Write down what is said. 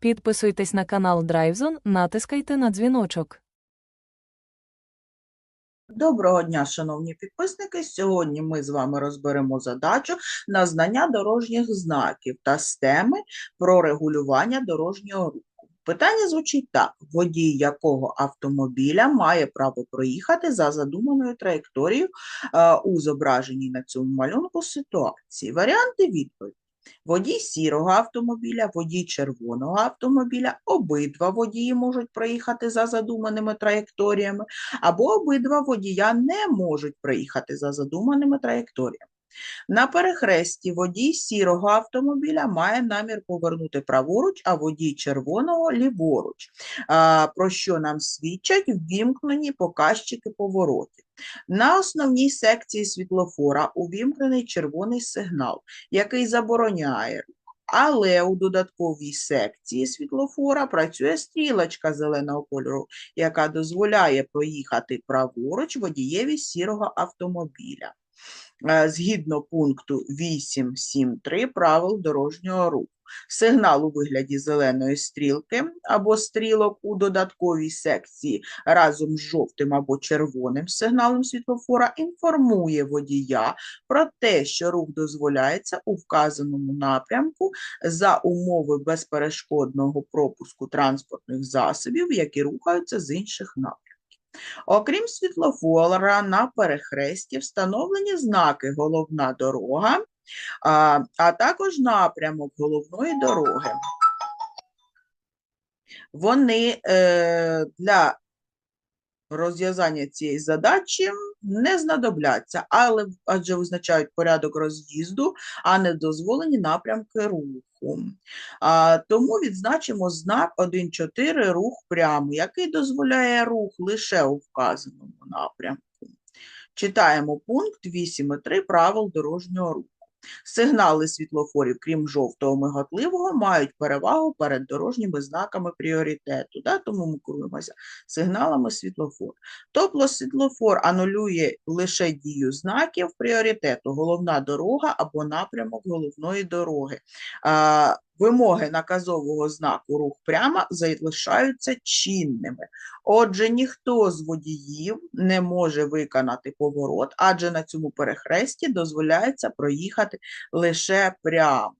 Підписуйтесь на канал DriveZone, натискайте на дзвіночок. Доброго дня, шановні підписники. Сьогодні ми з вами розберемо задачу на знання дорожніх знаків та системи про регулювання дорожнього руху. Питання звучить так: водій якого автомобіля має право проїхати за задуманою траєкторією е, у зображеній на цьому малюнку ситуації. Варіанти відповіді. Водій сірого автомобіля, водій червоного автомобіля, обидва водії можуть проїхати за задуманими траєкторіями, або обидва водія не можуть проїхати за задуманими траєкторіями. На перехресті водій сірого автомобіля має намір повернути праворуч, а водій червоного ліворуч, про що нам свідчать ввімкнені показчики поворотів. На основній секції світлофора увімкнений червоний сигнал, який забороняє рух. Але у додатковій секції світлофора працює стрілочка зеленого кольору, яка дозволяє проїхати праворуч водієві сірого автомобіля. Е, Згідно пункту 8.7.3 правил дорожнього руху. Сигнал у вигляді зеленої стрілки або стрілок у додатковій секції разом з жовтим або червоним сигналом світлофора інформує водія про те, що рух дозволяється у вказаному напрямку за умови безперешкодного пропуску транспортних засобів, які рухаються з інших напрямків. Окрім світлофора, на перехресті встановлені знаки головна дорога, а, а також напрямок головної дороги. Вони е, для розв'язання цієї задачі не знадобляться, але адже визначають порядок роз'їзду, а не дозволені напрямки руху. А, тому відзначимо знак 1.4 рух прямо, який дозволяє рух лише у вказаному напрямку. Читаємо пункт 8.3 правил дорожнього руху. Сигнали світлофорів, крім жовтого миготливого, мають перевагу перед дорожніми знаками пріоритету, да? тому ми керуємося сигналами світлофор. Тобто світлофор анулює лише дію знаків пріоритету, головна дорога або напрямок головної дороги. А, Вимоги наказового знаку рух прямо залишаються чинними. Отже, ніхто з водіїв не може виконати поворот, адже на цьому перехресті дозволяється проїхати лише прямо.